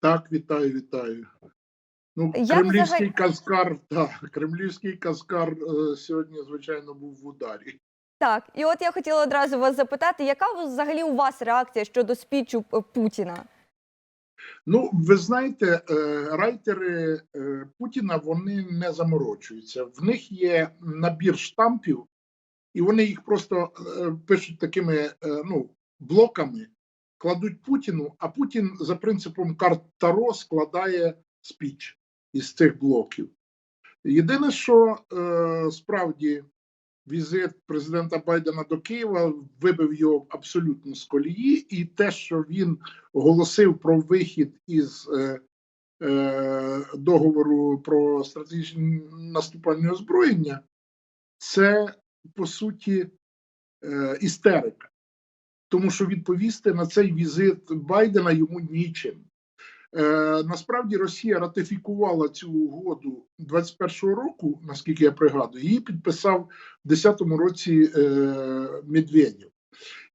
Так, вітаю, вітаю. Ну, Як кремлівський взагалі- казкар, так, кремлівський казкар е, сьогодні, звичайно, був в ударі. Так, і от я хотіла одразу вас запитати, яка взагалі у вас реакція щодо спічу е, Путіна? Ну, ви знаєте, е, райтери е, Путіна вони не заморочуються. В них є набір штампів, і вони їх просто е, пишуть такими е, ну, блоками, кладуть Путіну, а Путін за принципом карт Таро складає спіч із цих блоків. Єдине, що е, справді візит президента Байдена до Києва вибив його абсолютно з колії, і те, що він оголосив про вихід із е, е, договору про стратегічне наступальне озброєння, це по суті е, істерика. Тому що відповісти на цей візит Байдена йому нічим. Е, насправді Росія ратифікувала цю угоду 21-го року, наскільки я пригадую, її підписав в 10-му році е, Медведєв.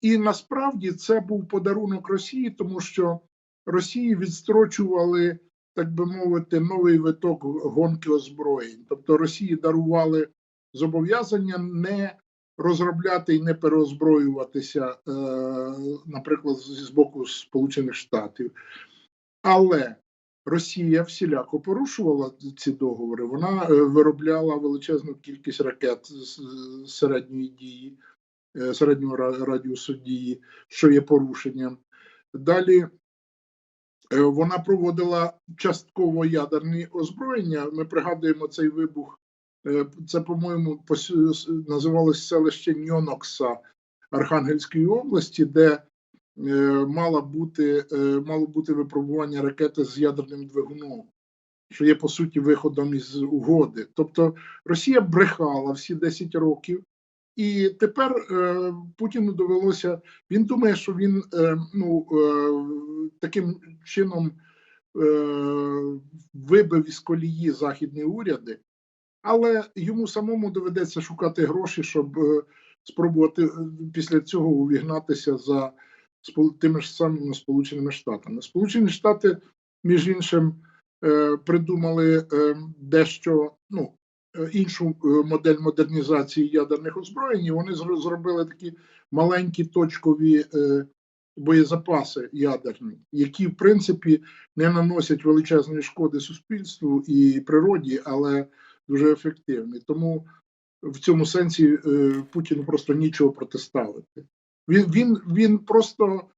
І насправді це був подарунок Росії, тому що Росії відстрочували, так би мовити, новий виток гонки озброєнь. Тобто Росії дарували зобов'язання не розробляти і не переозброюватися, е, наприклад, з боку Сполучених Штатів. Але Росія всіляко порушувала ці договори. Вона е, виробляла величезну кількість ракет з середньої дії, е, середнього радіусу дії, що є порушенням. Далі вона проводила частково ядерні озброєння. Ми пригадуємо цей вибух. Е, Це, по-моєму, називалось селище Ньонокса Архангельської області, де е, мала бути, е, мало бути випробування ракети з ядерним двигуном, що є по суті виходом із угоди. Тобто Росія брехала всі 10 років, і тепер Путіну довелося. Він думає, що він ну, таким чином вибив із колії західні уряди, але йому самому доведеться шукати гроші, щоб е, спробувати е, після цього увігнатися за тими ж самими Сполученими Штатами. Сполучені Штати, між іншим, е, придумали дещо ну, іншу модель модернізації ядерних озброєнь. і Вони зро- зробили такі маленькі точкові боєзапаси ядерні, які, в принципі, не наносять величезної шкоди суспільству і природі, але дуже ефективні. Тому в цьому сенсі е, Путіну просто нічого протиставити. Він, він, він просто,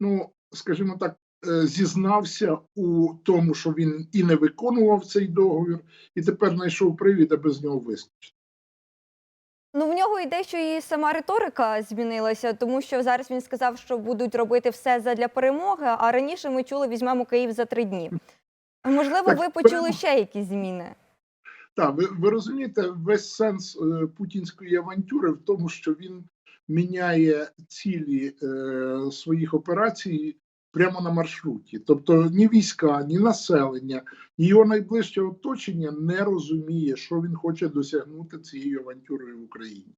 ну скажімо так, е, зізнався у тому, що він і не виконував цей договір, і тепер знайшов привід, аби з нього вискочити. Ну, в нього і дещо і сама риторика змінилася, тому що зараз він сказав, що будуть робити все задля перемоги. А раніше ми чули, візьмемо Київ за три дні. Можливо, Так, ви почули ще якісь зміни. Так, ви, ви розумієте, весь сенс е, путінської авантюри в тому, що він міняє цілі е, своїх операцій прямо на маршруті. Тобто ні війська, ні населення, ні його найближче оточення не розуміє, що він хоче досягнути цією авантюрою в Україні.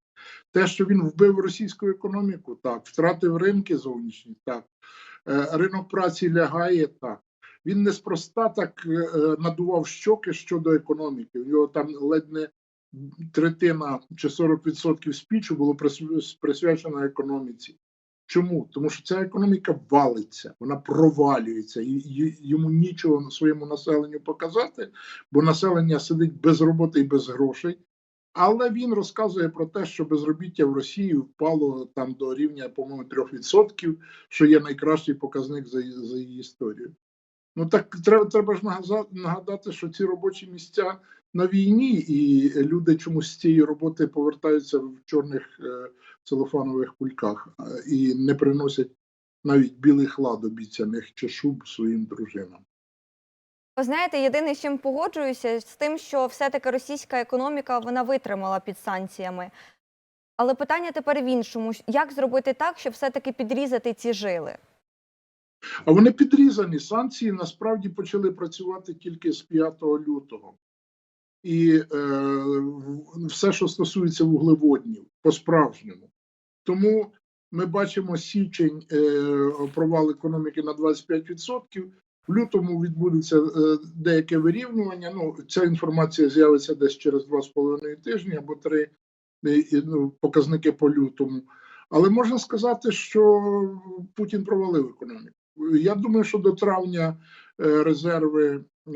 Те, що він вбив російську економіку, так, втратив ринки зовнішні, так, е, ринок праці лягає, так. Він неспроста так е, е, надував щоки щодо економіки. У нього там ледь не третина чи 40% спічу було присвячено економіці. Чому? Тому що ця економіка валиться, вона провалюється, і йому нічого своєму населенню показати, бо населення сидить без роботи і без грошей. Але він розказує про те, що безробіття в Росії впало там до рівня, по-моєму, 3%, що є найкращий показник за, за її історію. Ну так треба, треба ж нагадати, що ці робочі місця на війні, і люди чомусь з цієї роботи повертаються в чорних е, целофанових кульках е, і не приносять навіть білих лад обіцяних чи шуб своїм дружинам. Ви знаєте, єдине, з чим погоджуюся, з тим, що все-таки російська економіка вона витримала під санкціями. Але питання тепер в іншому: як зробити так, щоб все-таки підрізати ці жили? А вони підрізані. Санкції насправді почали працювати тільки з 5 лютого. І е, все, що стосується вуглеводнів, по-справжньому. Тому ми бачимо січень е, провал економіки на 25%, В лютому відбудеться е, деяке вирівнювання. Ну, ця інформація з'явиться десь через 2,5 тижні або 3 ну, показники по лютому. Але можна сказати, що Путін провалив економіку. Я думаю, що до травня е, резерви е,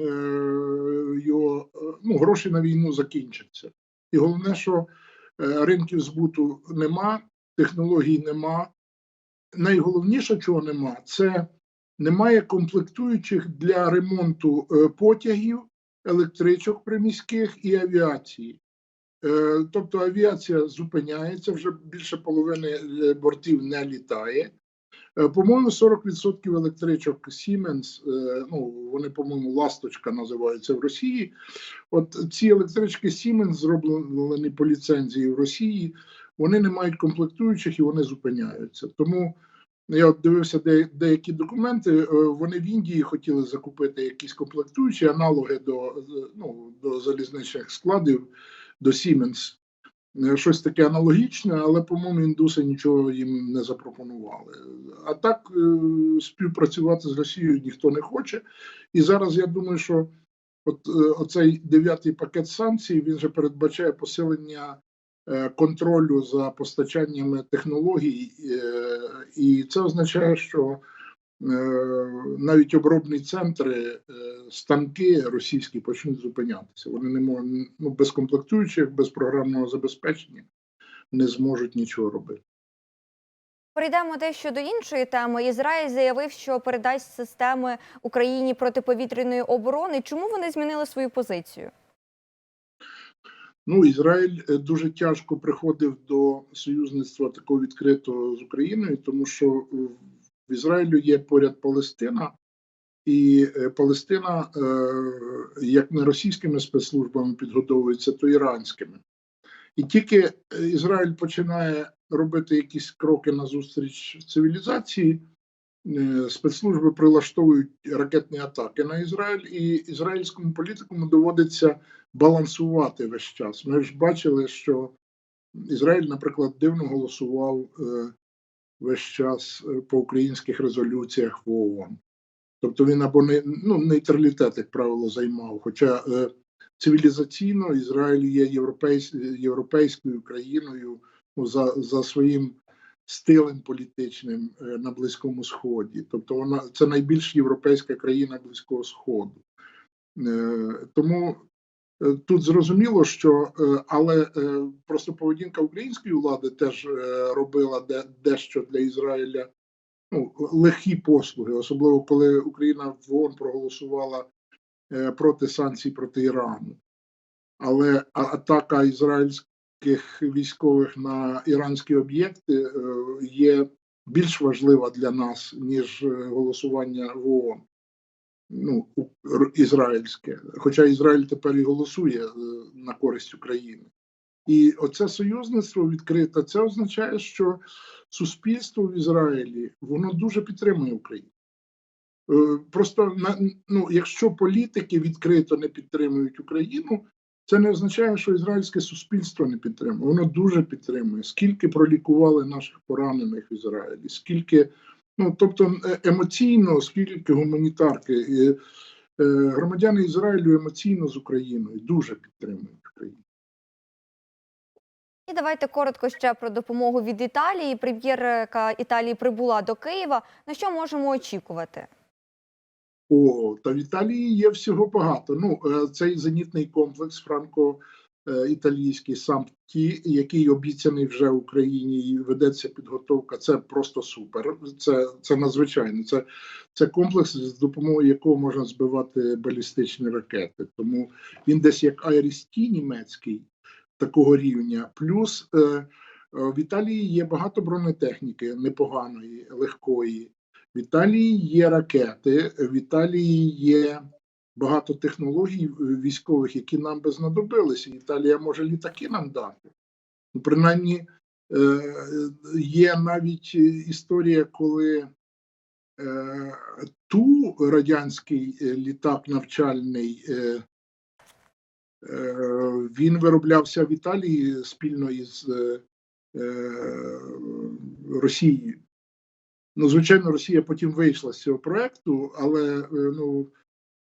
його е, ну, гроші на війну закінчаться. І головне, що ринків збуту нема, технологій нема. Найголовніше, чого нема, це немає комплектуючих для ремонту потягів, електричок приміських і авіації. Тобто авіація зупиняється, вже більше половини бортів не літає. Е, По-моєму, 40% електричок Siemens, е, ну вони, по-моєму, ласточка називаються в Росії. От ці електрички Siemens зроблені по ліцензії в Росії, вони не мають комплектуючих і вони зупиняються. Тому я от дивився де, деякі документи. е, Вони в Індії хотіли закупити якісь комплектуючі аналоги до, ну, до залізничних складів, до Siemens. Е, Щось таке аналогічне, але, по-моєму, індуси нічого їм не запропонували. А так е, співпрацювати з Росією ніхто не хоче. І зараз я думаю, що от е, оцей дев'ятий пакет санкцій він же передбачає посилення контролю за постачаннями технологій, і це означає, що навіть обробні центри, е, станки російські почнуть зупинятися. Вони не можуть ну, без комплектуючих, без програмного забезпечення не зможуть нічого робити. Перейдемо дещо до іншої теми. Ізраїль заявив, що передасть системи Україні протиповітряної оборони. Чому вони змінили свою позицію? Ну, Ізраїль е, дуже тяжко приходив до союзництва такого відкритого з Україною, тому що в Ізраїлю є поряд Палестина, і е, Палестина е, як не російськими спецслужбами підготовується, то іранськими. І тільки е, Ізраїль починає робити якісь кроки назустріч цивілізації, спецслужби прилаштовують ракетні атаки на Ізраїль, і ізраїльському політикуму доводиться балансувати весь час. Ми ж бачили, що Ізраїль, наприклад, дивно голосував весь час е, по українських резолюціях в ООН. Тобто він або не ну, нейтралітет, як правило, займав. Хоча е, цивілізаційно Ізраїль є європейсь, європейською країною ну, за, за своїм стилем політичним е, на Близькому Сході. Тобто вона це найбільш європейська країна Близького Сходу. Е, тому тут зрозуміло, що е, але е, просто поведінка української влади теж е, робила де, дещо для Ізраїля ну, легкі послуги, особливо коли Україна в ООН проголосувала е, проти санкцій проти Ірану. Але атака ізраїльських військових на іранські об'єкти е, є більш важлива для нас, ніж е, голосування в ООН. Ну, ізраїльське. Хоча Ізраїль тепер і голосує е, на користь України. І оце союзництво відкрите, це означає, що суспільство в Ізраїлі воно дуже підтримує Україну. Е, Просто ну, якщо політики відкрито не підтримують Україну, це не означає, що ізраїльське суспільство не підтримує. Воно дуже підтримує. Скільки пролікували наших поранених в Ізраїлі, скільки, ну тобто е, емоційно, скільки гуманітарки. І, е, громадяни Ізраїлю емоційно з Україною дуже підтримують Україну. І давайте коротко ще про допомогу від Італії. Прем'єрка Італії прибула до Києва. На що можемо очікувати? О, та в Італії є всього багато. Ну, е, цей зенітний комплекс франко-італійський сам ті, який обіцяний вже Україні, і ведеться підготовка. Це просто супер. Це, це надзвичайно. Це, це комплекс, з допомогою якого можна збивати балістичні ракети. Тому він десь як Айріс-Ті німецький такого рівня. Плюс е, е, в Італії є багато бронетехніки непоганої, легкої. В Італії є ракети, в Італії є багато технологій військових, які нам би знадобилися. Італія може літаки нам дати. Ну, принаймні, е, є навіть історія, коли е, ту радянський е, літак навчальний. е, е, Він вироблявся в Італії спільно із е, е, Росією. Ну, звичайно, Росія потім вийшла з цього проекту, але е, ну, е,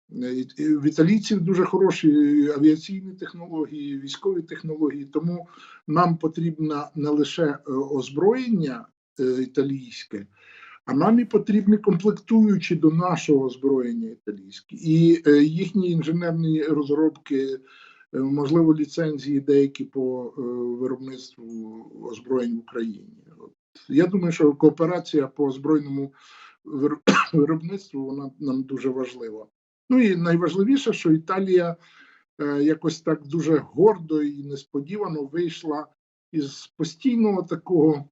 в італійців дуже хороші авіаційні технології, військові технології, тому нам потрібно не лише е, озброєння е, італійське, а нам і потрібні комплектуючі до нашого озброєння італійське. І е, їхні інженерні розробки, е, можливо, ліцензії деякі по е, виробництву озброєнь в Україні. Я думаю, що кооперація по озброєному вир- виробництву вона нам дуже важлива. Ну і найважливіше, що Італія е, якось так дуже гордо і несподівано вийшла із постійного такого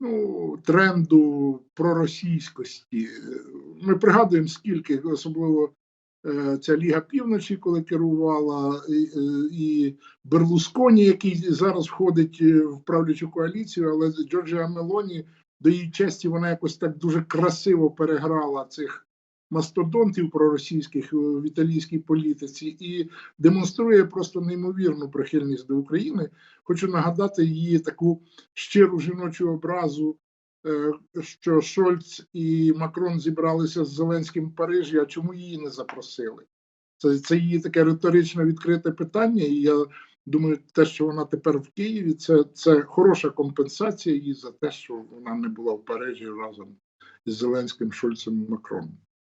ну, тренду проросійськості. Ми пригадуємо, скільки, особливо е, ця Ліга Півночі, коли керувала, і, е, Берлусконі, який зараз входить в правлячу коаліцію, але Джорджія Мелоні, до її честі, вона якось так дуже красиво переграла цих мастодонтів проросійських в італійській політиці і демонструє просто неймовірну прихильність до України. Хочу нагадати її таку щиру жіночу образу, е, що Шольц і Макрон зібралися з Зеленським в Парижі, а чому її не запросили? Це, це її таке риторично відкрите питання, і я думаю, те, що вона тепер в Києві, це, це хороша компенсація їй за те, що вона не була в Парижі разом з Зеленським, Шольцем і Макроном.